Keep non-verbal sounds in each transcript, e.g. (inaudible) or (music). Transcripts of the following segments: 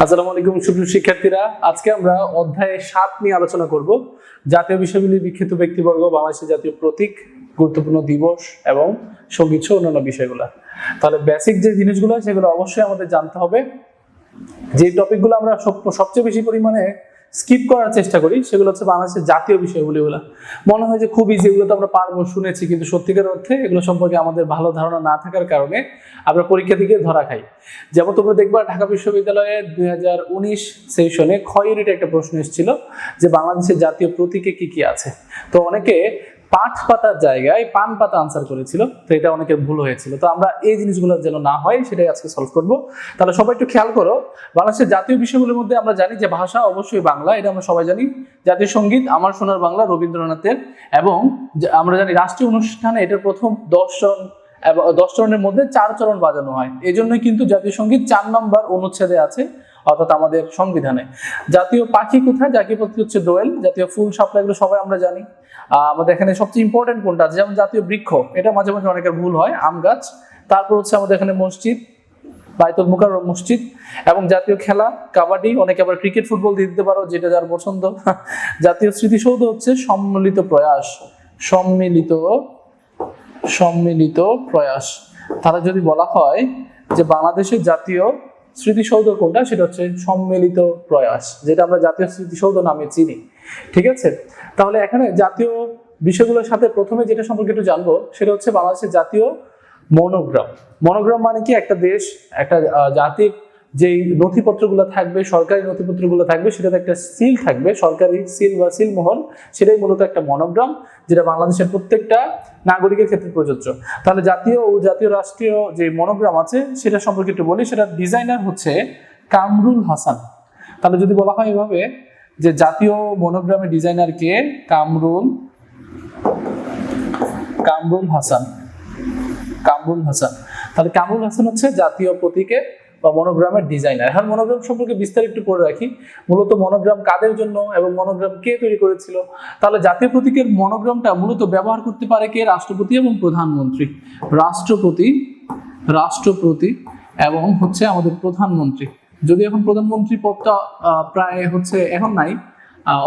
আসসালামু আলাইকুম সুপ্রিয় শিক্ষার্থীরা। আজকে আমরা অধ্যায় সাত নিয়ে আলোচনা করব। জাতীয় বিষয়গুলির বিখ্যাত ব্যক্তিবর্গ, বাংলাদেশের জাতীয় প্রতীক, গুরুত্বপূর্ণ দিবস এবং সংগীত সহ অন্যান্য বিষয়গুলো। তাহলে বেসিক যে জিনিসগুলো, সেগুলো অবশ্যই আমাদের জানতে হবে। যে টপিকগুলো আমরা সব- সবচেয়ে বেশি পরিমাণে স্কিপ করার চেষ্টা করি, সেগুলো হচ্ছে বাংলাদেশের জাতীয় বিষয়গুলি বিষয়গুলিগুলো মনে হয় যে খুব ইজি এগুলো তো আমরা পারব, শুনেছি, কিন্তু সত্যিকার অর্থে এগুলো সম্পর্কে আমাদের ভালো ধারণা না থাকার কারণে আমরা পরীক্ষা থেকে ধরা খাই। যেমন তোমরা দেখবা, ঢাকা বিশ্ববিদ্যালয়ে দুই হাজার উনিশ সেশনে ক্ষয় একটা প্রশ্ন এসেছিল যে বাংলাদেশের জাতীয় প্রতীকে কি কি আছে? তো অনেকে পাঠ পাতার জায়গায় পান পাতা আনসার করেছিল, তো এটা অনেকের ভুল হয়েছিল। তো আমরা এই জিনিসগুলো যেন না হয়, সেটাই আজকে সলভ করব। তাহলে সবাই একটু খেয়াল করো, বাংলাদেশের জাতীয় বিষয়গুলোর মধ্যে আমরা জানি যে ভাষা অবশ্যই বাংলা, এটা আমরা সবাই জানি। জাতীয় সংগীত, আমার সোনার বাংলা, রবীন্দ্রনাথের। এবং আমরা জানি রাষ্ট্রীয় অনুষ্ঠানে এটার প্রথম দর্শন এবং দশ চরণের মধ্যে চার চরণ বাজানো হয়। এই জন্যই কিন্তু জাতীয় সংগীত চার নম্বর অনুচ্ছেদে আছে, অর্থাৎ আমাদের সংবিধানে। জাতীয় পাখি কোথায়? জাতীয় পাখি হচ্ছে দোয়েল, জাতীয় ফুল সাপ্লাই এগুলো সবাই আমরা জানি। আমাদের এখানে সবচেয়ে ইম্পর্টেন্ট কোনটা? আছে যেমন জাতীয় বৃক্ষ, এটা মাঝে মাঝে অনেকের ভুল হয়, আম গাছ। তারপর হচ্ছে আমাদের এখানে মসজিদ, বাইতুল মুকাররম মসজিদ এবং জাতীয় খেলা, কাবাডি। অনেকে আবার ক্রিকেট ফুটবল দিয়ে দিতে পারো, যেটা যার পছন্দ। (laughs) জাতীয় স্মৃতিসৌধ হচ্ছে সম্মিলিত প্রয়াস। সম্মিলিত সম্মিলিত প্রয়াস। তারা যদি বলা হয় যে বাংলাদেশের জাতীয় স্মৃতিসৌধ কোনটা? সেটা হচ্ছে সম্মিলিত প্রয়াস, যেটা আমরা জাতীয় স্মৃতিসৌধ নামে চিনি। ঠিক আছে? তাহলে এখানে জাতীয় বিষয়গুলোর সাথে প্রথমে যেটা সম্পর্কে একটু জানব, সেটা হচ্ছে বাংলাদেশের জাতীয় মনোগ্রাম। মনোগ্রাম মানে কি? একটা দেশ, একটা জাতির যেই নথিপত্রগুলো থাকবে, সরকারি নথিপত্রগুলো থাকবে, সেটাতে একটা সিল থাকবে, সরকারি সিল বা সিল মোহর সেটাই মূলত একটা মনোগ্রাম যেটা বাংলাদেশের প্রত্যেকটা নাগরিকের ক্ষেত্রে প্রযোজ্য। তাহলে জাতীয় ও জাতীয় রাষ্ট্রীয় যে মনোগ্রাম আছে, সেটা সম্পর্কে একটু বলি, সেটা ডিজাইনার হচ্ছে কামরুল হাসান। তাহলে যদি বলা হয় এভাবে, যে জাতীয় মনোগ্রামের ডিজাইনার কে কামরুল কামরুল হাসান কামরুল হাসান। তাহলে কামরুল হাসান হচ্ছে জাতীয় প্রতীকে বা মনোগ্রামের ডিজাইনার এখন মনোগ্রাম সম্পর্কে বিস্তারিত একটু করে রাখি। মূলত মনোগ্রাম কাদের জন্য এবং মনোগ্রাম কে তৈরি করেছিল? তাহলে জাতীয় প্রতীকের মনোগ্রামটা মূলত ব্যবহার করতে পারে কে? রাষ্ট্রপতি এবং প্রধানমন্ত্রী। রাষ্ট্রপতি রাষ্ট্রপতি এবং হচ্ছে আমাদের প্রধানমন্ত্রী। যদি এখন প্রধানমন্ত্রী পদটা প্রায় হচ্ছে এখন নাই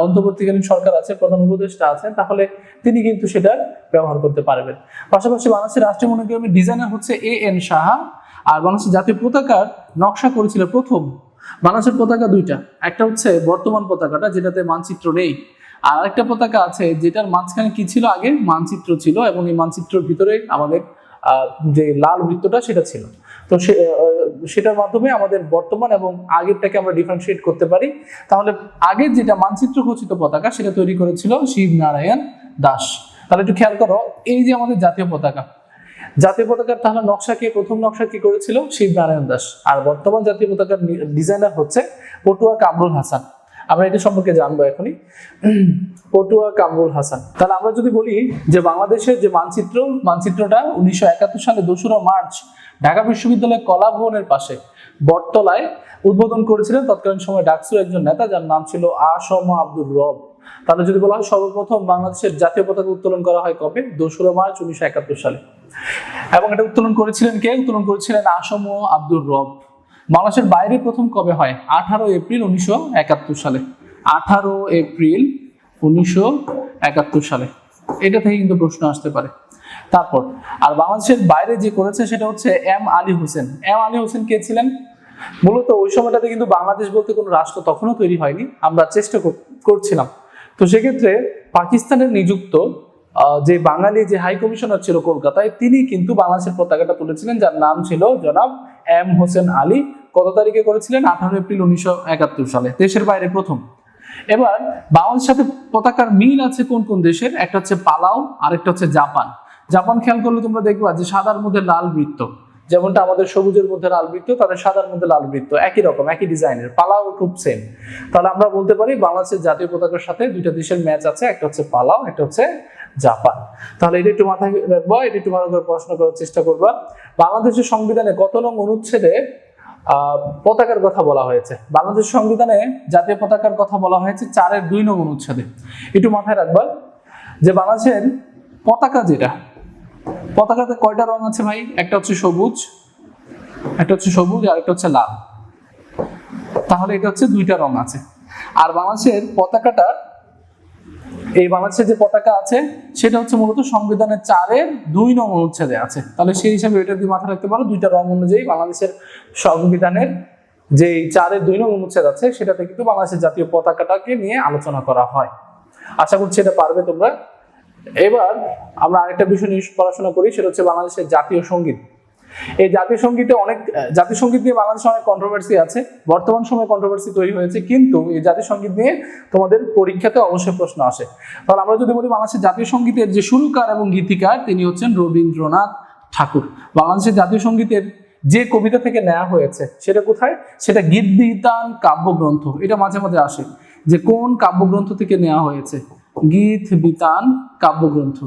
অন্তর্বর্তীকালীন সরকার আছে, প্রধান উপদেষ্টা আছেন, তাহলে তিনি কিন্তু সেটা ব্যবহার করতে পারবেন। পাশাপাশি বাংলাদেশের রাষ্ট্রীয় মনোগ্রামের ডিজাইনার হচ্ছে এ এন সাহা। আর বাংলাদেশের জাতীয় পতাকার নকশা করেছিল প্রথম। বাংলাদেশের পতাকা দুইটা। একটা হচ্ছে বর্তমান পতাকাটা, যেটাতে মানচিত্র নেই। আর আরেকটা পতাকা আছে, যেটার মাঝখানে কি ছিল আগে? মানচিত্র ছিল এবং এই মানচিত্রের ভিতরে আমাদের যে লাল বৃত্তটা, সেটা ছিল। তো সেটার মাধ্যমে আমাদের বর্তমান এবং আগেরটাকে আমরা ডিফারেন্সিয়েট করতে পারি। তাহলে আগের যেটা মানচিত্র খচিত পতাকা, সেটা তৈরি করেছিল শিব নারায়ণ দাস। তাহলে একটু খেয়াল করো, এই যে আমাদের জাতীয় পতাকা জাতীয় পতাকার তাহলে নকশা কে, প্রথম নকশা কি করেছিল? শিব নারায়ণ দাস। আর বর্তমান জাতীয় পতাকার ডিজাইনার হচ্ছে পটুয়া কামরুল হাসান। আমরা এটা সম্পর্কে জানব এখনই। (clears throat) পটুয়া কামরুল হাসান। তাহলে আমরা যদি বলি যে বাংলাদেশের যে মানচিত্র, মানচিত্রটা উনিশশো একাত্তর সালে দোসরা মার্চ ঢাকা বিশ্ববিদ্যালয়ের কলা ভবনের পাশে বটতলায় উদ্বোধন করেছিলেন। তৎকালীন সময় ডাকসুর একজন নেতা যার নাম ছিল আসম আব্দুর রব। তাহলে যদি বলা হয় সর্বপ্রথম বাংলাদেশের জাতীয় পতাকা উত্তোলন করা হয় কবে? দোসরা মার্চ উনিশশো একাত্তর সালে। এবং এটা উত্তোলন করেছিলেন কে? উত্তোলন করেছিলেন আসম ও আব্দুর রব। বাংলাদেশের বাইরে প্রথম কবে হয়? আঠারো এপ্রিল উনিশশো একাত্তর সালে। আঠারো এপ্রিল উনিশশো একাত্তর সালে। এটা থেকে কিন্তু প্রশ্ন আসতে পারে। তারপর, আর বাংলাদেশের বাইরে যে করেছে সেটা হচ্ছে এম আলী হোসেন। এম আলী হোসেন কে ছিলেন? মূলত ওই সময়টাতে কিন্তু বাংলাদেশ বলতে কোনো রাষ্ট্র তখনও তৈরি হয়নি। আমরা চেষ্টা কর- করছিলাম। তো সেক্ষেত্রে পাকিস্তানের নিযুক্ত যে বাঙালি যে হাই কমিশনার ছিল কলকাতায়, তিনি কিন্তু বাংলাদেশের পতাকাটা তুলেছিলেন, যার নাম ছিল জনাব এম হোসেন আলী। কত তারিখে করেছিলেন? আঠারো এপ্রিল উনিশশো একাত্তর সালে, দেশের বাইরে প্রথম। এবার বাংলাদেশের সাথে পতাকার মিল আছে কোন কোন দেশের? একটা হচ্ছে পালাও, আরেকটা হচ্ছে জাপান। জাপান খেয়াল করলে তোমরা দেখবা যে সাদার মধ্যে লাল বৃত্ত। যেমনটা আমাদের সবুজের মধ্যে লাল বৃত্ত তাদের সাদার মধ্যে লাল বৃত্ত। একই রকম, একই ডিজাইনের, পালাও খুব সেম তাহলে আমরা বলতে পারি বাংলাদেশের জাতীয় পতাকার সাথে দুইটা দেশের ম্যাচ আছে, একটা হচ্ছে পালাও, একটা হচ্ছে জাপান। তাহলে এটা একটু মাথায় রাখবা, এটা একটু ভালো করে পড়াশোনা করার চেষ্টা করবা। বাংলাদেশের সংবিধানে কত নং অনুচ্ছেদে পতাকার কথা বলা হয়েছে? বাংলাদেশ সংবিধানে জাতীয় পতাকার কথা বলা হয়েছে চারের দুই নং অনুচ্ছেদে। একটু মাথায় রাখবা যে বাংলাদেশের পতাকা যেটা পতাকাতে কয়টা রং আছে ভাই? একটা হচ্ছে সবুজ, একটা হচ্ছে সবুজ আর একটা হচ্ছে লাল। তাহলে এটা হচ্ছে দুইটা রং আছে। আর বাংলাদেশের পতাকাটা, এই বাংলাদেশের যে পতাকা আছে, সেটা হচ্ছে মূলত সংবিধানের চারের দুই নং অনুচ্ছেদে আছে। তাহলে সেই হিসাবে এটা দিয়ে মাথায় রাখতে পারো, দুইটা রং অনুযায়ী বাংলাদেশের সংবিধানের যে চারের দুই নং অনুচ্ছেদ আছে, সেটাতে কিন্তু বাংলাদেশের জাতীয় পতাকাটাকে নিয়ে আলোচনা করা হয়। আশা করছি এটা পারবে তোমরা। এবার আমরা আরেকটা বিষয় নিয়ে পড়াশোনা করি, সেটা হচ্ছে বাংলাদেশের জাতীয় সংগীত। এই জাতীয় সঙ্গীতে অনেক জাতীয় সংগীত নিয়ে বাংলাদেশে অনেক কন্ট্রোভার্সি আছে, বর্তমান সময়ে কন্ট্রোভার্সি তৈরি হয়েছে, কিন্তু এই জাতীয় সংগীত নিয়ে তোমাদের পরীক্ষাতে অবশ্যই প্রশ্ন আসে। তাহলে আমরা যদি বলি বাংলাদেশের জাতীয় সঙ্গীতের যে সুরকার এবং গীতিকার, তিনি হচ্ছেন রবীন্দ্রনাথ ঠাকুর। বাংলাদেশের জাতীয় সঙ্গীতের যে কবিতা থেকে নেওয়া হয়েছে, সেটা কোথায়? সেটা গীত বিতান কাব্যগ্রন্থ। এটা মাঝে মাঝে আসে যে কোন কাব্যগ্রন্থ থেকে নেওয়া হয়েছে? গীত, বিতান, কাব্যগ্রন্থ।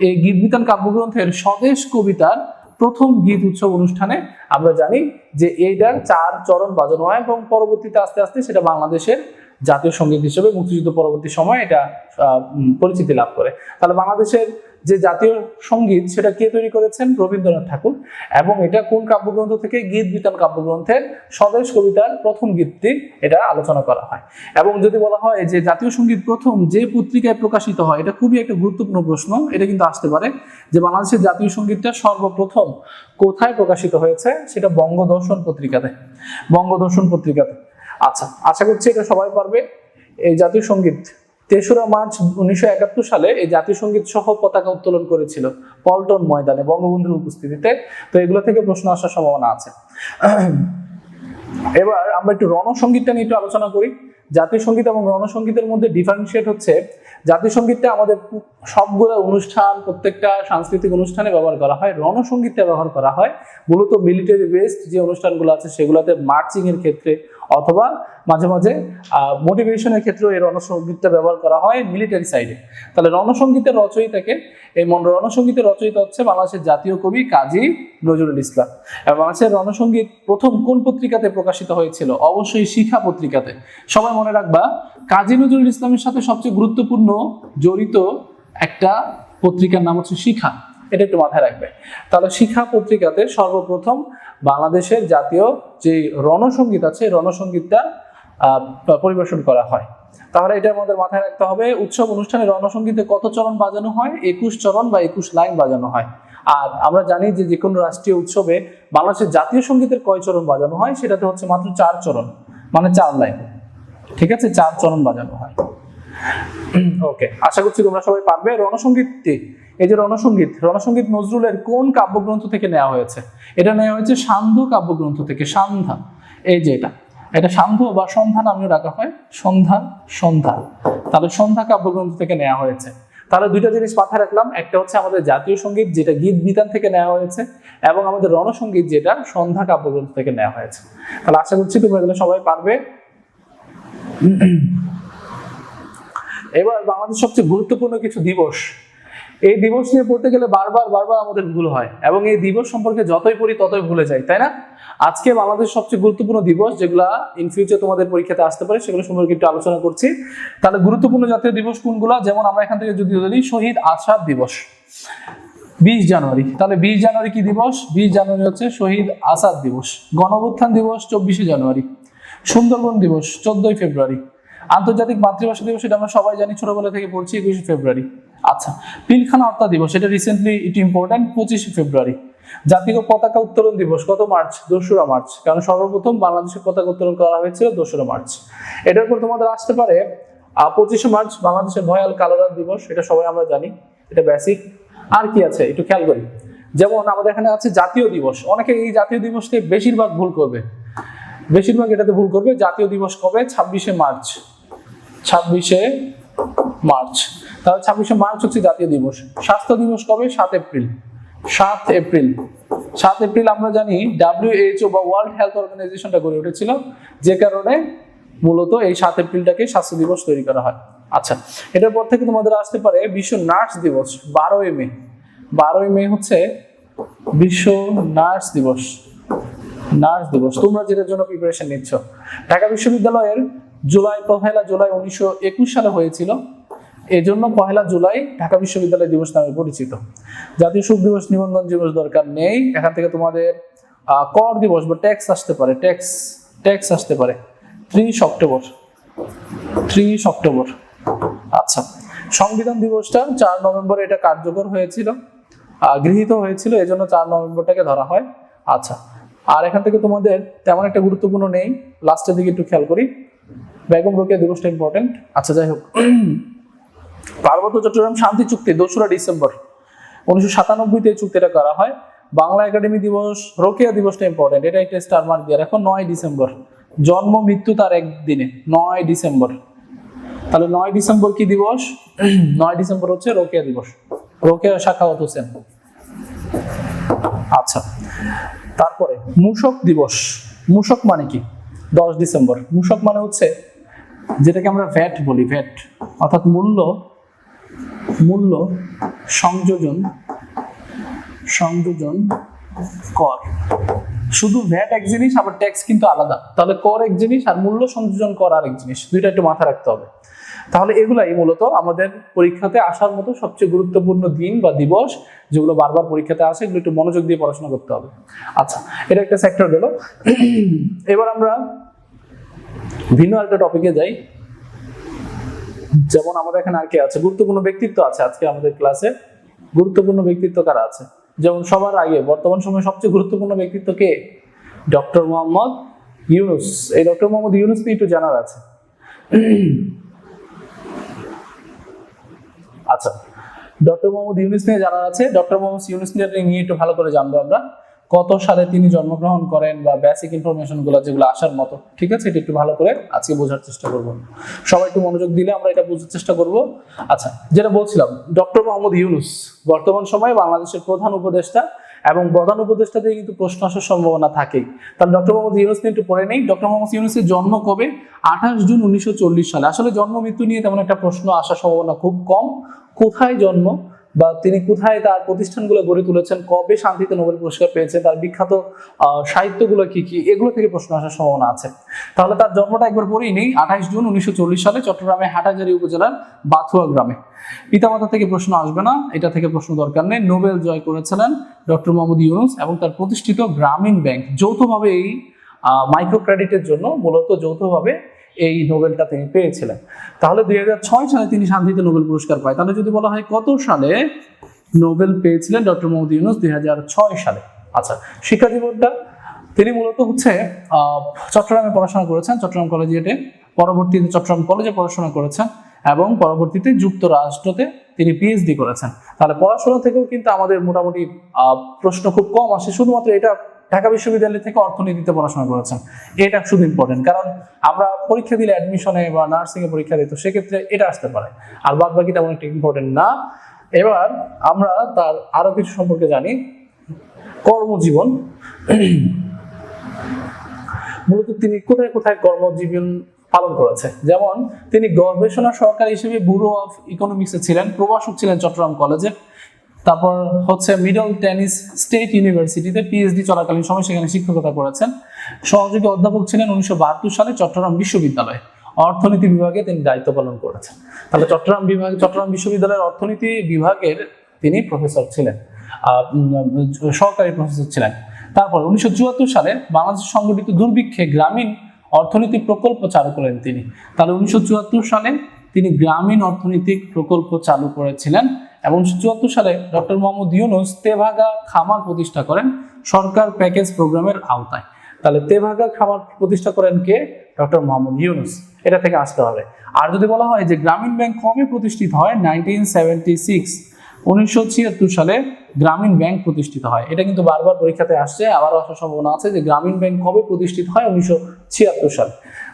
এই গীত, বিতান, কাব্যগ্রন্থের স্বদেশ কবিতার প্রথম গীত উৎসব অনুষ্ঠানে আমরা জানি যে এইটার চার চরণ বাজানো হয় এবং পরবর্তীতে আস্তে আস্তে সেটা বাংলাদেশের জাতীয় সংগীত হিসেবে মুক্তিযুদ্ধ পরবর্তী সময় এটা পরিচিতি লাভ করে। তাহলে বাংলাদেশের যে জাতীয় সংগীত, সেটা কে তৈরি করেছেন? রবীন্দ্রনাথ ঠাকুর। এবং এটা কোন কাব্যগ্রন্থ থেকে? গীত বিতান কাব্যগ্রন্থের স্বদেশ কবিতার প্রথম গীতটি এটা আলোচনা করা হয়। এবং যদি বলা হয় যে জাতীয় সংগীত প্রথম যে পত্রিকায় প্রকাশিত হয়, এটা খুবই একটা গুরুত্বপূর্ণ প্রশ্ন। এটা কিন্তু আসতে পারে যে বাংলাদেশের জাতীয় সঙ্গীতটা সর্বপ্রথম কোথায় প্রকাশিত হয়েছে? সেটা বঙ্গদর্শন পত্রিকাতে। বঙ্গদর্শন পত্রিকাতে। আচ্ছা আশা করছি এটা সবাই পারবে। এই জাতীয় সংগীত, তেসরা মার্চ উনিশশো একাত্তর সালে এই জাতীয় সংগীত সহ পতাকা উত্তোলন করেছিল পল্টন ময়দানে বঙ্গবন্ধুর উপস্থিতিতে। তো এগুলো থেকে প্রশ্ন আসার সম্ভাবনা আছে। এবার আমরা একটু রণসঙ্গীতটা নিয়ে একটু আলোচনা করি। জাতীয় সংগীত এবং রণসঙ্গীতের মধ্যে ডিফারেন্সিয়েট হচ্ছে, জাতীয় সঙ্গীতটা আমাদের সবগুলো অনুষ্ঠান, প্রত্যেকটা সাংস্কৃতিক অনুষ্ঠানে ব্যবহার করা হয়। রণসঙ্গীতটা ব্যবহার করা হয়। মূলত মিলিটারি বেসড যে অনুষ্ঠানগুলো আছে, সেগুলোতে মার্চিং এর ক্ষেত্রে অথবা মাঝে মাঝে মোটিভেশনের ক্ষেত্রেও এই রণসঙ্গীতটা ব্যবহার করা হয় মিলিটারি সাইডে তাহলে রণসঙ্গীতের রচয়িতাকে এই রণসঙ্গীতের রচয়িতা হচ্ছে বাংলাদেশের জাতীয় কবি কাজী নজরুল ইসলাম। এবং বাংলাদেশের রণসঙ্গীত প্রথম কোন পত্রিকাতে প্রকাশিত হয়েছিল? অবশ্যই শিখা পত্রিকাতে। সবাই মনে রাখবা, কাজী নজরুল ইসলামের সাথে সবচেয়ে গুরুত্বপূর্ণ জড়িত একটা পত্রিকার নাম হচ্ছে শিখা। এটা একটু মাথায় রাখবে। তাহলে শিখা পত্রিকাতে সর্বপ্রথম বাংলাদেশের জাতীয় যে রণসঙ্গীত আছে, রণসঙ্গীতটা পরিবেশন করা হয়। তাহলে এটা আমাদের মাথায় রাখতে হবে, উৎসব অনুষ্ঠানে রণসঙ্গীতে কত চরণ বাজানো হয়? একুশ চরণ বা একুশ লাইন বাজানো হয়। আর আমরা জানি যে যে কোনো রাষ্ট্রীয় উৎসবে বাংলাদেশের জাতীয় সঙ্গীতের কয় চরণ বাজানো হয়? সেটাতে হচ্ছে মাত্র চার চরণ মানে চার লাইন। ঠিক আছে? চার চরণ বাজানো হয়। (clears throat) ওকে আশা করছি তোমরা সবাই পারবে। রণসঙ্গীতটি এই যে রণসঙ্গীত রণসঙ্গীত নজরুলের কোন কাব্যগ্রন্থ থেকে নেওয়া হয়েছে? এটা নেওয়া হয়েছে সান্ধ্য কাব্যগ্রন্থ থেকে, সান্ধ্যা। এই যে এটা এটা সান্ধ্য বা সন্ধ্যা নামেও রাখা হয়, সন্ধ্যা সন্ধ্যা। তাহলে সন্ধ্যা কাব্যগ্রন্থ থেকে নেওয়া হয়েছে। তাহলে দুইটা জিনিস মাথায় রাখলাম, একটা হচ্ছে আমাদের জাতীয় সংগীত, যেটা গীত বিতান থেকে নেওয়া হয়েছে, এবং আমাদের রণসঙ্গীত, যেটা সন্ধ্যা কাব্যগ্রন্থ থেকে নেওয়া হয়েছে। তাহলে আশা করছি তোমরা এগুলো সবাই পারবে। এবার বাংলাদেশ সবচেয়ে গুরুত্বপূর্ণ কিছু দিবস এই দিবস নিয়ে পড়তে গেলে বারবার বারবার আমাদের ভুল হয় এবং এই দিবস সম্পর্কে যতই পড়ি ততই ভুলে যাই, তাই না? আজকে বাংলাদেশ সবচেয়ে গুরুত্বপূর্ণ দিবস যেগুলা ইন ফিউচার তোমাদের পরীক্ষাতে আসতে পারে, সেগুলো সম্পর্কে একটু আলোচনা করছি। তাহলে গুরুত্বপূর্ণ জাতীয় দিবস কোনগুলো? যেমন আমরা এখান থেকে যদি বলি, শহীদ আসাদ দিবস বিশ জানুয়ারি। তাহলে বিশ জানুয়ারি কি দিবস বিশ জানুয়ারি হচ্ছে শহীদ আসাদ দিবস গণঅভ্যুত্থান দিবস চব্বিশে জানুয়ারি। সুন্দরবন দিবস চোদ্দই ফেব্রুয়ারি। আন্তর্জাতিক মাতৃভাষা দিবস এটা আমরা সবাই জানি, ছোটবেলা থেকে পড়ছি একুশে ফেব্রুয়ারি। আচ্ছা পিলখানা হত্যা দিবস, এটা রিসেন্টলি ইট ইম্পর্টেন্ট পঁচিশে ফেব্রুয়ারি। জাতীয় পতাকা উত্তোলন দিবস, কত মার্চ? দোসরা মার্চ। কারণ সর্বপ্রথম বাংলাদেশের পতাকা উত্তোলন করা হয়েছিল দোসরা মার্চ। এটার উপর তোমাদের আসতে পারে পঁচিশে মার্চ বাংলাদেশের ভয়াল কালোরাত দিবস, এটা সবাই আমরা জানি, এটা বেসিক আর কি আছে? একটু খেয়াল করি। যেমন আমাদের এখানে আছে জাতীয় দিবস। অনেকে এই জাতীয় দিবসকে বেশিরভাগ ভুল করবে। বেশিরভাগ এটাতে ভুল করবে। জাতীয় দিবস কবে? ছাব্বিশে মার্চ। ছাব্বিশে মার্চ। তাহলে ছাব্বিশে মার্চ হচ্ছে জাতীয় দিবস। স্বাস্থ্য দিবস কবে? সাত এপ্রিল। সাত এপ্রিল। সাত এপ্রিল আমরা জানি ডাব্লিউএইচও বা ওয়ার্ল্ড হেলথ অর্গানাইজেশনটা গড়ে উঠেছিল, যে কারণে মূলত এই সাত এপ্রিলটাকে স্বাস্থ্য দিবস তৈরি করা হয়। আচ্ছা এটার পর থেকে তোমাদের আসতে পারে বিশ্ব নার্স দিবস, বারোই মে। বারোই মে হচ্ছে বিশ্ব নার্স দিবস। নার্স দিবস। তোমরা যেটার জন্য প্রিপারেশন নিচ্ছ। ঢাকা বিশ্ববিদ্যালয়ের জুলাই, পহেলা জুলাই উনিশশো একুশ সালে হয়েছিল। এজন্য পহেলা জুলাই ঢাকা বিশ্ববিদ্যালয় দিবস নামে পরিচিত। জাতীয় সুখ দিবস, নিবন্ধন দিবস দরকার নেই। এখান থেকে তোমাদের কর দিবস বা ট্যাক্স আসতে পারে। ট্যাক্স ট্যাক্স আসতে পারে। ত্রিশ অক্টোবর। ত্রিশ অক্টোবর। আচ্ছা সংবিধান দিবসটা চার নভেম্বর এটা কার্যকর হয়েছিল গৃহীত হয়েছিল, এজন্য চার নভেম্বরটাকে ধরা হয়। আচ্ছা আর এখান থেকে তোমাদের তেমন একটা গুরুত্বপূর্ণ নেই। লাস্টের দিকে একটু খেয়াল করি। বেগম রোকেয়া দিবসটা ইম্পর্টেন্ট আচ্ছা যাই হোক। পার্বত্য চট্টগ্রাম শান্তি চুক্তি, দোসরা ডিসেম্বর। উনিশশো সাতানব্বইতে চুক্তিটা করা হয়। বাংলা একাডেমি দিবস, রোকেয়া দিবসটা ইম্পর্টেন্ট এটা একটা স্টার মার্ক দিয়ে এখন নয় ডিসেম্বর। জন্ম, মৃত্যু তার একদিনে, নয় ডিসেম্বর। তাহলে নয় ডিসেম্বর কি দিবস? (clears throat) নয় ডিসেম্বর হচ্ছে রোকেয়া দিবস। রোকেয়া শাখাওয়াত হোসেন আচ্ছা তারপরে মূষক দিবস। মূষক মানে কি? দশ ডিসেম্বর। মূষক মানে হচ্ছে যেটাকে আমরা ভ্যাট বলি ভ্যাট অর্থাৎ মূল্য মূল্য সংযোজন সংযোজন কর। শুধু ভ্যাট এক জিনিস, আবার ট্যাক্স কিন্তু আলাদা। তাহলে কর এক জিনিস আর মূল্য সংযোজন কর আর এক জিনিস, দুইটা একটু মাথা রাখতে হবে। তাহলে এগুলাই মূলত আমাদের পরীক্ষাতে আসার মতো সবচেয়ে গুরুত্বপূর্ণ দিন বা দিবস, যেগুলো বারবার পরীক্ষাতে আসে, এগুলো একটু মনোযোগ দিয়ে পড়াশোনা করতে হবে। আচ্ছা এটা একটা সেক্টর গেল। এবার আমরা ভিন্ন একটা টপিকে যাই। যেমন আমাদের এখানে আর কে আছে? গুরুত্বপূর্ণ ব্যক্তিত্ব আছে আজকে আমাদের ক্লাসে গুরুত্বপূর্ণ ব্যক্তিত্ব কারা আছে? যেমন সবার আগে, বর্তমান সময়ে সবচেয়ে গুরুত্বপূর্ণ ব্যক্তিত্ব কে? ডক্টর মোহাম্মদ ইউনুস। এই ডক্টর মোহাম্মদ ইউনুস নিয়ে একটু জানার আছে। আচ্ছা ডক্টর মোহাম্মদ ইউনুস নিয়ে জানার আছে। ডক্টর মোহাম্মদ ইউনুস নিয়ে একটু ভালো করে জানব আমরা। কত সালে তিনি জন্মগ্রহণ করেন বা বেসিক ইনফরমেশনগুলো যেগুলো আসার মতো, ঠিক আছে? এটা একটু ভালো করে আজকে বোঝার চেষ্টা করব। সবাই একটু মনোযোগ দিলে আমরা এটা বোঝার চেষ্টা করব। আচ্ছা যেটা বলছিলাম ডক্টর মোহাম্মদ ইউনুস, বর্তমান সময়ে বাংলাদেশের প্রধান উপদেষ্টা এবং প্রধান উপদেষ্টা থেকে কিন্তু প্রশ্ন আসার সম্ভাবনা থাকেই। তাহলে ডক্টর মোহাম্মদ ইউনুস নিয়ে একটু পড়ে নেই। ডক্টর মোহাম্মদ ইউনুসের জন্ম কবে? আঠাশ জুন উনিশশো চল্লিশ সালে। আসলে জন্ম মৃত্যু নিয়ে তেমন একটা প্রশ্ন আসার সম্ভাবনা খুব কম। কোথায় জন্ম? বা তিনি কোথায় তার প্রতিষ্ঠানগুলো গড়ে তুলেছেন, কবে শান্তিতে নোবেল পুরস্কার পেয়েছেন, তার বিখ্যাত সাহিত্যগুলো কি কি, এগুলো থেকে প্রশ্ন আসার সম্ভাবনা আছে। তাহলে তার জন্মটা একবার পরেই নেই, আঠাইশ জুন উনিশশো চল্লিশ সালে চট্টগ্রামে হাটাজারি উপজেলার বাথুয়া গ্রামে। পিতামাতা থেকে প্রশ্ন আসবে না, এটা থেকে প্রশ্ন দরকার নেই। নোবেল জয় করেছিলেন ডক্টর মোহাম্মদ ইউনুস এবং তার প্রতিষ্ঠিত গ্রামীণ ব্যাংক যৌথভাবে এই মাইক্রো ক্রেডিটের জন্য মূলত যৌথভাবে এই নোবেলটা তিনি পেয়েছিলেন। তাহলে দুই হাজার ছয় সালে তিনি শান্তিতে নোবেল পুরস্কার পায়। তাহলে যদি বলা হয় কত সালে নোবেল পেয়েছিলেন ডক্টর মোহাম্মদ ইউনুস দুই সালে? আচ্ছা শিক্ষা জীবনটা তিনি মূলত হচ্ছে চট্টগ্রামে পড়াশোনা করেছেন, চট্টগ্রাম কলেজিয়েটে পরবর্তীতে চট্টগ্রাম কলেজে পড়াশোনা করেছেন এবং পরবর্তীতে যুক্তরাষ্ট্রতে তিনি পিএইচডি করেছেন। তাহলে পড়াশোনা থেকেও কিন্তু আমাদের মোটামুটি প্রশ্ন খুব কম আসে। শুধুমাত্র এটা ঢাকা বিশ্ববিদ্যালয় থেকে অর্থনীতিতে পড়াশোনা করেছেন। এটা শুধু ইম্পর্টেন্ট কারণ আমরা পরীক্ষা দিলে অ্যাডমিশনে বা নার্সিং এ পরীক্ষা দিই, তো সেক্ষেত্রে এটা আসতে পারে। আর বাদ বাকি তেমন একটা ইম্পর্টেন্ট না। এবার আমরা তার আরও কিছু সম্পর্কে জানি। কর্মজীবন। মূলত তিনি কোথায় কোথায় কর্মজীবন পালন করেছে? যেমন তিনি গবেষণা সহকারী হিসেবে ব্যুরো অফ ইকোনমিক্সে ছিলেন, প্রভাষক ছিলেন চট্টগ্রাম কলেজে। তারপর হচ্ছে মিডল টেনিস স্টেট ইউনিভার্সিটিতে পিএইচডি চলাকালীন সময় সেখানে শিক্ষকতা করেছেন। সহযোগী অধ্যাপক ছিলেন উনিশশো বাহাত্তর সালে চট্টগ্রাম বিশ্ববিদ্যালয়ে। অর্থনীতি বিভাগে তিনি দায়িত্ব পালন করেছেন। তাহলে চট্টগ্রাম বিভাগ চট্টগ্রাম বিশ্ববিদ্যালয়ের অর্থনীতি বিভাগের তিনি প্রফেসর ছিলেন। সহকারী প্রফেসর ছিলেন। তারপর উনিশশো চুয়াত্তর সালে বাংলাদেশ সংগঠিত দুর্ভিক্ষে গ্রামীণ অর্থনীতি প্রকল্প চালু করেন তিনি। তাহলে উনিশশো চুয়াত্তর সালে তিনি গ্রামীণ অর্থনৈতিক প্রকল্প চালু করেছিলেন। এবং চুয়াত্তর সালে ডক্টর মোহাম্মদ ইউনুস তেভাগা খামার প্রতিষ্ঠা করেন সরকার প্যাকেজ প্রোগ্রামের আওতায়। তাহলে তেভাগা খামার প্রতিষ্ঠা করেন কে? ডক্টর মোহাম্মদ ইউনুস। এটা থেকে আসতে হবে। আর যদি বলা হয় যে গ্রামীণ ব্যাংক কবে প্রতিষ্ঠিত হয়? Nineteen seventy six. উনিশশো ছিয়াত্তর সালে গ্রামীণ ব্যাংক প্রতিষ্ঠিত হয়। এটা কিন্তু বারবার পরীক্ষাতে আসছে। আবারও আসার সম্ভাবনা আছে যে গ্রামীণ ব্যাংক কবে প্রতিষ্ঠিত হয়? উনিশশো ছিয়াত্তর সালে।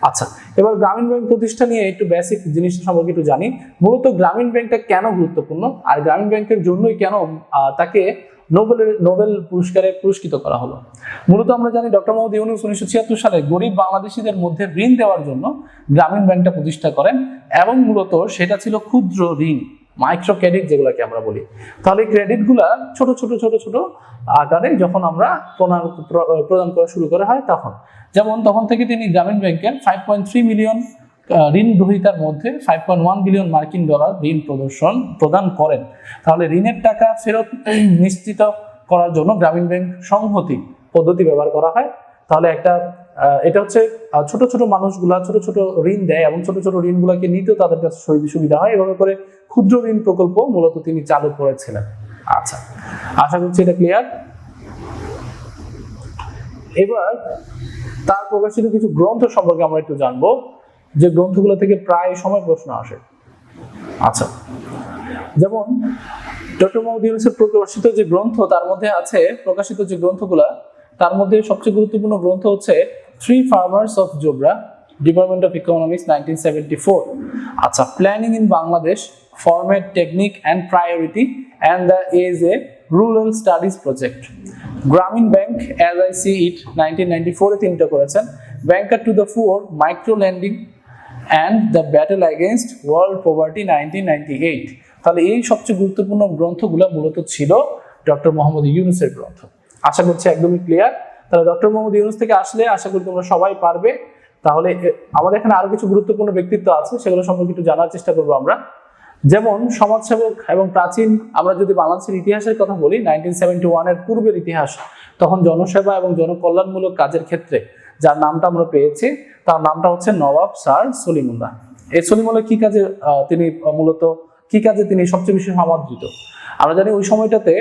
আচ্ছা এবার গ্রামীণ ব্যাংক প্রতিষ্ঠা নিয়ে একটু বেসিক জিনিস সম্পর্কে একটু জানি। মূলত গ্রামীণ ব্যাংকটা কেন গুরুত্বপূর্ণ? আর গ্রামীণ ব্যাংকের জন্যই কেন তাকে নোবেলের, নোবেল পুরস্কারে পুরস্কৃত করা হলো? মূলত আমরা জানি ডক্টর মোহাম্মদ ইউনুস উনিশশো ছিয়াত্তর সালে গরিব বাংলাদেশিদের মধ্যে ঋণ দেওয়ার জন্য গ্রামীণ ব্যাংকটা প্রতিষ্ঠা করেন এবং মূলত সেটা ছিল ক্ষুদ্র ঋণ। মাইক্রো ক্রেডিট যেগুলোকে আমরা বলি। তাহলে ক্রেডিটগুলা ছোট ছোট ছোট ছোট আকারে যখন আমরা প্রদান- প্র- প্রদান করা শুরু করা হয় তখন। যেমন তখন থেকে তিনি গ্রামীণ ব্যাংকের ফাইভ পয়েন্ট থ্রি মিলিয়ন ঋণ গ্রহীতার মধ্যে ফাইভ পয়েন্ট ওয়ান বিলিয়ন মার্কিন ডলার ঋণ প্রদর্শন প্রদান করেন। তাহলে ঋণের টাকা ফেরত নিশ্চিত করার জন্য গ্রামীণ ব্যাংক সংহতি পদ্ধতি ব্যবহার করা হয়। তাহলে একটা এটা হচ্ছে ছোট ছোট মানুষগুলা ছোট ছোট ঋণ দেয় এবং ছোট ছোট ঋণগুলোকে নিতেও তাদের কাছে সুবিধা- হয়। এভাবে করে ক্ষুদ্র ঋণ প্রকল্প মূলত তিনি চালু করেছিলেন। আচ্ছা আশা করছি এটা ক্লিয়ার এবার তার প্রকাশিত কিছু গ্রন্থ সম্পর্কে আমরা একটু জানব, যে গ্রন্থগুলো থেকে প্রায় সময় প্রশ্ন আসে। আচ্ছা যেমন, ডক্টর মোহাম্মদ ইউনুসের প্রকাশিত যে গ্রন্থ, তার মধ্যে আছে, প্রকাশিত যে গ্রন্থগুলা, তার মধ্যে সবচেয়ে গুরুত্বপূর্ণ গ্রন্থ হচ্ছে three farmers of Jobra department of economics nineteen seventy four আচ্ছা planning in Bangladesh format technique and priority and the age a rural studies project Grameen bank as I see it nineteen ninety ফোরে করেছেন। Banker to the poor micro lending and the battle against world poverty nineteen ninety eight তাহলে এই সবচেয়ে গুরুত্বপূর্ণ গ্রন্থগুলো মূলত ছিল doctor Mohammad ইউনুসের গ্রন্থ। আশা করছি একদমই ক্লিয়ার তাহলে ডক্টর মোহাম্মদ ইউনুস থেকে আসলে আশা করি তোমরা সবাই পারবে। তাহলে আমাদের এখানে আরও কিছু গুরুত্বপূর্ণ ব্যক্তিত্ব আছে, সেগুলো সম্পর্কে একটু জানার চেষ্টা করব আমরা। যেমন, সমাজসেবক এবং প্রাচীন, আমরা যদি বাংলাদেশের ইতিহাসের কথা বলি নাইনটিন সেভেন্টি ওয়ানের পূর্বের ইতিহাস, তখন জনসেবা এবং জনকল্যাণমূলক কাজের ক্ষেত্রে যার নামটা আমরা পেয়েছি, তার নামটা হচ্ছে নবাব স্যার সলিমুল্লাহ। এই সলিমুল্লাহ কি কাজে তিনি মূলত কি কাজে তিনি সবচেয়ে বেশি সমাদৃত? আমরা জানি ওই সময়টাতে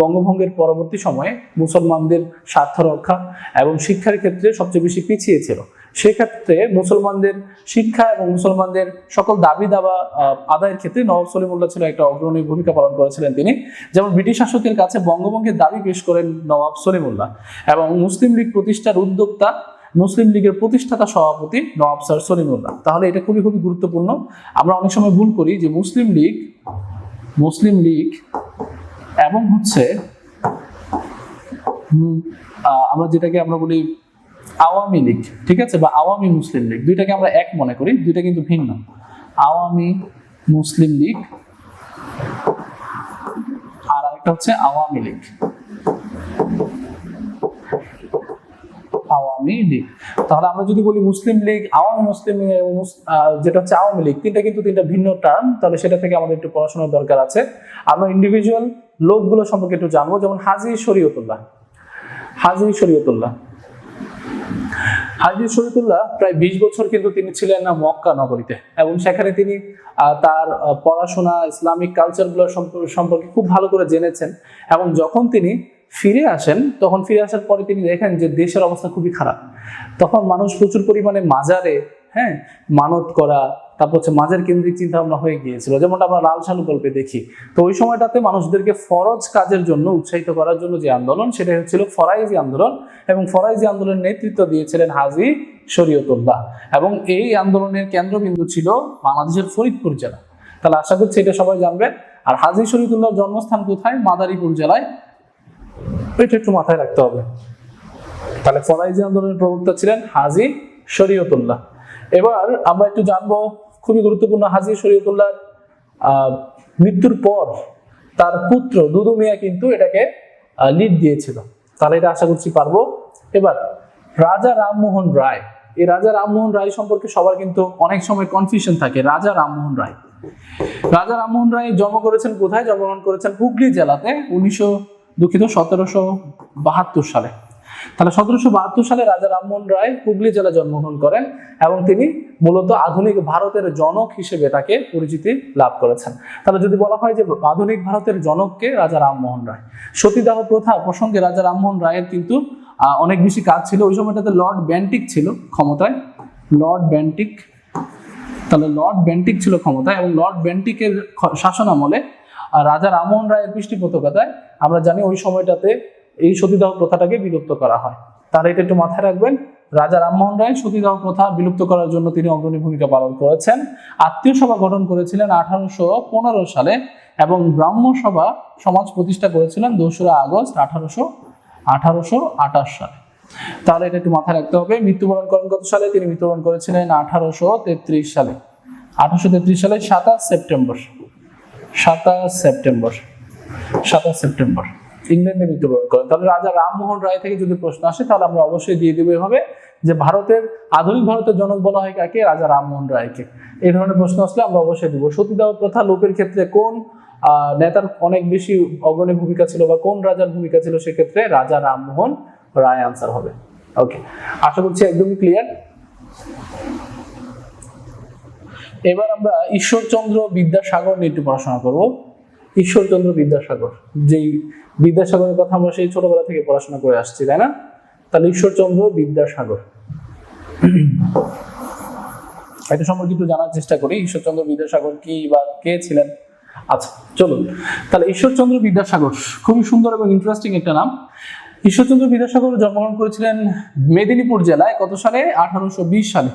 বঙ্গভঙ্গের পরবর্তী সময়ে মুসলমানদের স্বার্থ রক্ষা এবং শিক্ষার ক্ষেত্রে সবচেয়ে বেশি পিছিয়ে ছিল। সেক্ষেত্রে মুসলমানদের শিক্ষা এবং মুসলমানদের সকল দাবি দাবা আদায়ের ক্ষেত্রে নবাব সলিমুল্লাহ ছিল একটা অগ্রণী ভূমিকা পালন করেছিলেন তিনি। যেমন ব্রিটিশ শাসকের কাছে বঙ্গভঙ্গের দাবি পেশ করেন নবাব সলিমুল্লাহ এবং মুসলিম লীগ প্রতিষ্ঠার উদ্যোক্তা মুসলিম লীগের প্রতিষ্ঠাতা সভাপতি নওয়াব স্যার সলিমুল্লাহ। তাহলে এটা খুবই খুবই গুরুত্বপূর্ণ। আমরা অনেক সময় ভুল করি যে মুসলিম লীগ মুসলিম লীগ এবং হচ্ছে আমরা যেটাকে আমরা বলি আওয়ামী লীগ, ঠিক আছে? বা আওয়ামী মুসলিম লীগ। দুইটাকে আমরা এক মনে করি, দুইটা কিন্তু ভিন্ন। আওয়ামী মুসলিম লীগ আর আরেকটা হচ্ছে আওয়ামী লীগ। আওয়ামী লীগ। তাহলে আমরা যদি বলি মুসলিম লীগ, আওয়ামী মুসলিম যেটা হচ্ছে আওয়ামী লীগ, তিনটা কিন্তু তিনটা ভিন্ন টার্ম তাহলে সেটা থেকে আমাদের একটু পড়াশোনার দরকার আছে। আমরা ইন্ডিভিজুয়াল লোকগুলো সম্পর্কে একটু জানব, যেমন হাজি শরীয়তুল্লাহ। হাজি শরীয়তুল্লাহ। হাজি শরীফুল্লাহ প্রায় বিশ বছর কিন্তু তিনি ছিলেন না মক্কা নগরীতে এবং সেখানে তিনি তার পড়াশোনা, ইসলামিক কালচারগুলো সম্প- সম্পর্কে খুব ভালো করে জেনেছেন। এবং যখন তিনি ফিরে আসেন, তখন ফিরে আসার পরে তিনি দেখেন যে দেশের অবস্থা খুবই খারাপ। তখন মানুষ প্রচুর পরিমাণে মাজারে হ্যাঁ মানত করা, তারপর হচ্ছে মাজার কেন্দ্রিক চিন্তা ভাবনা হয়ে গিয়েছিল। যেমনটা আমরা লাল সালু গল্পে দেখি। তো ওই সময়টাতে মানুষদেরকে ফরজ কাজের জন্য উৎসাহিত করার জন্য যে আন্দোলন সেটা হচ্ছিল ফরাইজি আন্দোলন এবং ফরাইজি আন্দোলনের নেতৃত্ব দিয়েছিলেন হাজি শরীয়তুল্লাহ। এবং এই আন্দোলনের কেন্দ্রবিন্দু ছিল বাংলাদেশের ফরিদপুর জেলা। তাহলে আশা করছি এটা সবাই জানবে আর হাজি শরীয়তুল্লাহর জন্মস্থান কোথায়? মাদারীপুর জেলায় এটা একটু মাথায় রাখতে হবে। তাহলে ফরাইজি আন্দোলনের প্রবক্তা ছিলেন হাজি শরীয়তুল্লাহ। এবার আমরা একটু জানব খুবই গুরুত্বপূর্ণ হাজি শরীয়তুল্লাহ মৃত্যুর পর তার পুত্র দুদু মিয়া কিন্তু এটাকে লিড দিয়েছিল। তাহলে এটা আশা করছি পারব। এবার রাজা রামমোহন রায়, এই রাজা রামমোহন রায় সম্পর্কে সবার কিন্তু অনেক সময় কনফিউশন থাকে, রাজা রামমোহন রায়। রাজা রামমোহন রায় জন্ম করেছেন কোথায়? জন্মগ্রহণ করেছেন হুগলি জেলাতে, উনিশশো দুঃখিত, সতেরোশো বাহাত্তর সালে। তাহলে সতেরোশো বাহাত্তর সালে রাজা রামমোহন রায় হুগলি জেলায় জন্মগ্রহণ করেন এবং তিনি মূলত আধুনিক ভারতের জনক হিসেবে তাকে পরিচিতি লাভ করেছেন। তাহলে যদি বলা হয় যে আধুনিক ভারতের জনককে রাজা রামমোহন রায়, সতীদাহ প্রথা প্রসঙ্গে রাজা রামমোহন রায়ের কিন্তু অনেক বেশি কাজ ছিল। ওই সময়টাতে লর্ড ব্যান্টিক ছিল ক্ষমতায়। লর্ড ব্যান্টিক, তাহলে লর্ড ব্যান্টিক ছিল ক্ষমতায় এবং লর্ড ব্যান্টিকের শাসন আমলে আহ, রাজা রামমোহন রায়ের পৃষ্ঠপোষকতায় আমরা জানি ওই সময়টাতে এই সতীদাহ প্রথাটাকে বিলুপ্ত করা হয়। তাহলে এটা একটু মাথায় রাখবেন রাজা রামমোহন রায় সতীদাহ প্রথা বিলুপ্ত করার জন্য তিনি অগ্রণী ভূমিকা পালন করেছেন। আত্মীয় সভা গঠন করেছিলেন আঠারোশো পনেরো সালে এবং ব্রাহ্ম সভা সমাজ প্রতিষ্ঠা করেছিলেন দোসরা আগস্ট আঠারোশো আঠারোশো আঠাশ সালে। তাহলে এটা একটু মাথায় রাখতে হবে মৃত্যুবরণ করেন কত সালে? তিনি মৃত্যুবরণ করেছিলেন আঠারোশো তেত্রিশ সালে। আঠারোশো তেত্রিশ সালে সাতাশ সেপ্টেম্বর। সাতাশ সেপ্টেম্বর। সাতাশ সেপ্টেম্বর। ইংল্যান্ডে মৃত্যুবরণ করেন তাহলে রাজা রামমোহন রায় থেকে যদি প্রশ্ন আসে, তাহলে আমরা অবশ্যই দিয়ে দেবো এভাবে যে ভারতের, আধুনিক ভারতের জনক বলা হয় কাকে? রাজা রামমোহন রায়কে। এই ধরনের প্রশ্ন আসলে আমরা অবশ্যই দিব। সতীদাহ প্রথা লোপের ক্ষেত্রে কোন নেতার অনেক বেশি অগ্রণী ভূমিকা ছিল বা কোন রাজার ভূমিকা ছিল, সেক্ষেত্রে রাজা রামমোহন রায় আনসার হবে। ওকে আশা করছি একদমই ক্লিয়ার এবার আমরা ঈশ্বরচন্দ্র বিদ্যাসাগর নিয়ে একটু পড়াশোনা করব। ঈশ্বরচন্দ্র বিদ্যাসাগর, যেই বিদ্যাসাগরের কথা আমরা সেই ছোটবেলা থেকে পড়াশোনা করে আসছি, তাই না? তাহলে ঈশ্বরচন্দ্র বিদ্যাসাগর। এটা সম্পর্কে একটু জানার চেষ্টা করি, ঈশ্বরচন্দ্র বিদ্যাসাগর কি বা কে ছিলেন? আচ্ছা চলুন। তাহলে ঈশ্বরচন্দ্র বিদ্যাসাগর, খুবই সুন্দর এবং ইন্টারেস্টিং একটা নাম। ঈশ্বরচন্দ্র বিদ্যাসাগর জন্মগ্রহণ করেছিলেন মেদিনীপুর জেলায় কত সালে? আঠারোশো বিশ সালে।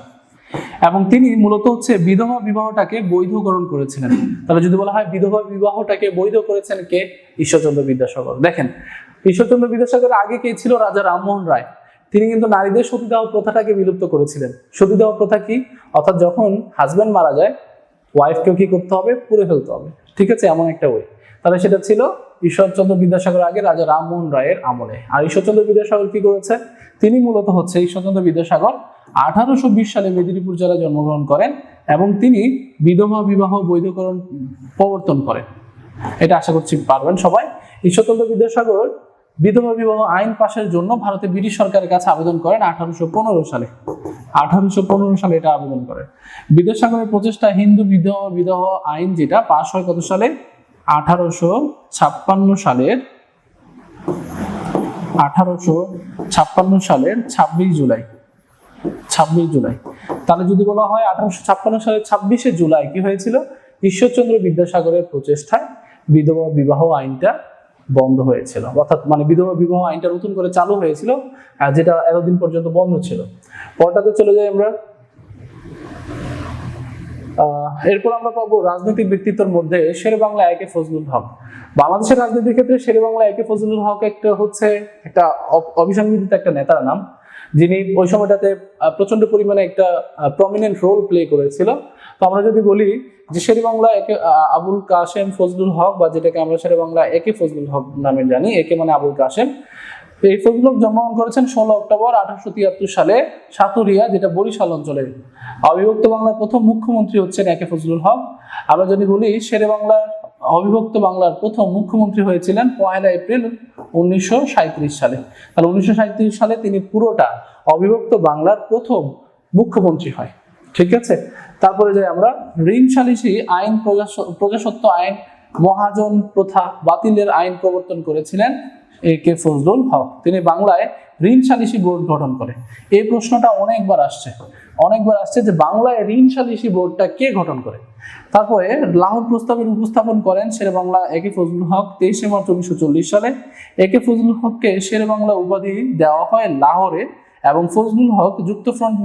এবং তিনি মূলত হচ্ছে বিধবা বিবাহটাকে বৈধকরণ করেছিলেন। তাহলে যদি বলা হয় বিধবা বিবাহটাকে বৈধ করেছেন কে? ঈশ্বরচন্দ্র বিদ্যাসাগর। দেখেন, ঈশ্বরচন্দ্র বিদ্যাসাগর আগে কে ছিল? রাজা রামমোহন রায়। তিনি কিন্তু নারীদের সতীদাহ প্রথাটাকে বিলুপ্ত করেছিলেন। সতীদাহ প্রথা কি? অর্থাৎ যখন হাজব্যান্ড মারা যায় ওয়াইফকেও কি করতে হবে? পুড়ে ফেলতে হবে। ঠিক আছে? এমন একটা ওয়ে তাহলে সেটা ছিল ঈশ্বরচন্দ্র বিদ্যাসাগর আগে, রাজা রামমোহন রায়ের আমলে। আর ঈশ্বরচন্দ্র বিদ্যাসাগর কি করেছে? তিনি মূলত হচ্ছে ঈশ্বরচন্দ্র বিদ্যাসাগর আঠারোশো বিশ সালে মেদিনীপুর জেলায় জন্মগ্রহণ করেন এবং তিনি বিধবা বিবাহ বৈধকরণ প্রবর্তন করেন। এটা আশা করছি পারবেন সবাই। ঈশ্বরচন্দ্র বিদ্যাসাগর বিধবা বিবাহ আইন পাশের জন্য ভারতে ব্রিটিশ সরকারের কাছে আবেদন করেন আঠারোশো পনেরো সালে। আঠারোশো পনেরো সালে এটা আবেদন করেন বিদ্যাসাগরের প্রচেষ্টা হিন্দু বিধবা বিবাহ আইন যেটা পাশ হয় কত সালে? আঠারোশো ছাপ্পান্ন সালের আঠারোশো ছাপ্পান্ন সালের ছাব্বিশ জুলাই। ছাব্বিশ জুলাই। তাহলে যদি বলা হয় আঠারোশো ছাপ্পান্ন সালের ছাব্বিশে জুলাই কি হয়েছিল? ঈশ্বরচন্দ্র বিদ্যাসাগরের প্রচেষ্টায় বিধবা বিবাহ আইনটা বন্ধ হয়েছিল। অর্থাৎ মানে বিধবা বিবাহ আইনটা নতুন করে চালু হয়েছিল যেটা এতদিন পর্যন্ত বন্ধ ছিল। পরটাতে চলে যাই আমরা। এরপর আমরা পাবো রাজনৈতিক ব্যক্তিত্বের মধ্যে শেরে বাংলা একে ফজলুল হক। বাংলাদেশের রাজনীতির ক্ষেত্রে শেরে বাংলা একে ফজলুল হক একটা হচ্ছে একটা অ- অবিসংবিধিত একটা নেতার নাম। যিনি ওই সময়টাতে প্রচণ্ড পরিমাণে একটা প্রমিনেন্ট রোল প্লে করেছিল। তো আমরা যদি বলি যে শেরে বাংলা একে আবুল কাশেম ফজলুল হক বা যেটাকে আমরা শেরে বাংলা একে ফজলুল হক নামে জানি, একে মানে আবুল কাশেম। এই ফজলুল হক জন্মগ্রহণ করেছেন ষোলো অক্টোবর আঠারোশো তিয়াত্তর সালে সাতুরিয়া, যেটা বরিশাল অঞ্চলে অবিভক্ত বাংলার প্রথম মুখ্যমন্ত্রী হচ্ছেন একে ফজলুল হক। আমরা যদি বলি শেরে বাংলার অবিভক্ত বাংলার প্রথম মুখ্যমন্ত্রী হয়েছিলেন পয়লা এপ্রিল উনিশশো সাঁইত্রিশ সালে। তাহলে উনিশশো সাঁইত্রিশ সালে তিনি পুরোটা অবিভক্ত বাংলার প্রথম মুখ্যমন্ত্রী হয়। ঠিক আছে? তারপরে যাই আমরা। ঋণ সালিসি আইন প্রজাস- প্রজাসত্ব আইন মহাজন প্রথা বাতিলের আইন প্রবর্তন করেছিলেন এ কে ফজলুল হক। তিনি বাংলায় ঋণ সালিসি বোর্ড গঠন করে এই প্রশ্নটা অনেকবার আসছে। অনেকবার আসছে যে বাংলায় ঋণ সালিসি বোর্ডটা কে গঠন করে? তারপরে লাহোর প্রস্তাবের উপস্থাপন করেন শেরে বাংলা একে ফজলুল হক তেইশে মার্চ উনিশশো চল্লিশ সালে। একে ফজলুল হককে শেরে বাংলা উপাধি দেওয়া হয় লাহোরে এবং ফজলুল হক যুক্তফ্রন্ট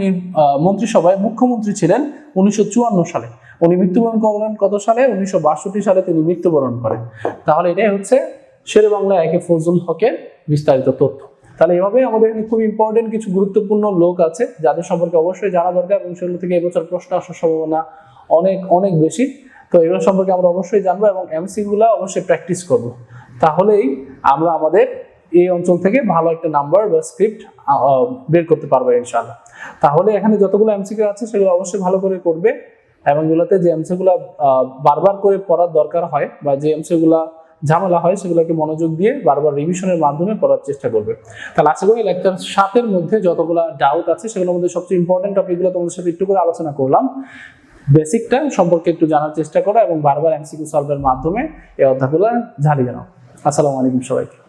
মন্ত্রিসভায় মুখ্যমন্ত্রী ছিলেন উনিশশো চুয়ান্ন সালে। উনি মৃত্যুবরণ করেন কত সালে? উনিশশো বাষট্টি সালে তিনি মৃত্যুবরণ করেন। তাহলে এটাই হচ্ছে শেরে বাংলা একে ফজলুল হকের বিস্তারিত তথ্য। তাহলে এভাবে আমাদের এখানে খুব ইম্পর্টেন্ট কিছু গুরুত্বপূর্ণ লোক আছে, যাদের সম্পর্কে অবশ্যই জানা দরকার এবং সেগুলো থেকে এবছর প্রশ্ন আসার সম্ভাবনা অনেক অনেক বেশি। তো এগুলো সম্পর্কে আমরা অবশ্যই জানব এবং এমসি গুলা অবশ্যই প্র্যাকটিস করব। তাহলেই আমরা আমাদের এই অঞ্চল থেকে ভালো একটা নাম্বার বা স্ক্রিপ্ট বের করতে পারব ইনশাল্লাহ তাহলে এখানে যতগুলো এমসিকিউ আছে সেগুলো অবশ্যই ভালো করে করবে এবং এগুলোতে যে এমসিগুলো বারবার করে পড়ার দরকার হয় বা যে এমসিগুলা ঝামেলা হয় সেগুলোকে মনোযোগ দিয়ে বারবার রিভিশনের মাধ্যমে পড়ার চেষ্টা করবে। তাহলে আশা করি লেকচার সাতের মধ্যে যতগুলো ডাউট আছে সেগুলোর মধ্যে সবচেয়ে ইম্পর্টেন্ট টপিকগুলো তোমাদের সাথে একটু করে আলোচনা করলাম। বেসিকটা সম্পর্কে একটু জানার চেষ্টা করো এবং বারবার এমসিকিউ সলভের মাধ্যমে এই অধ্যায়গুলো ঝালিয়ে নাও। আসসালামু আলাইকুম সবাইকে।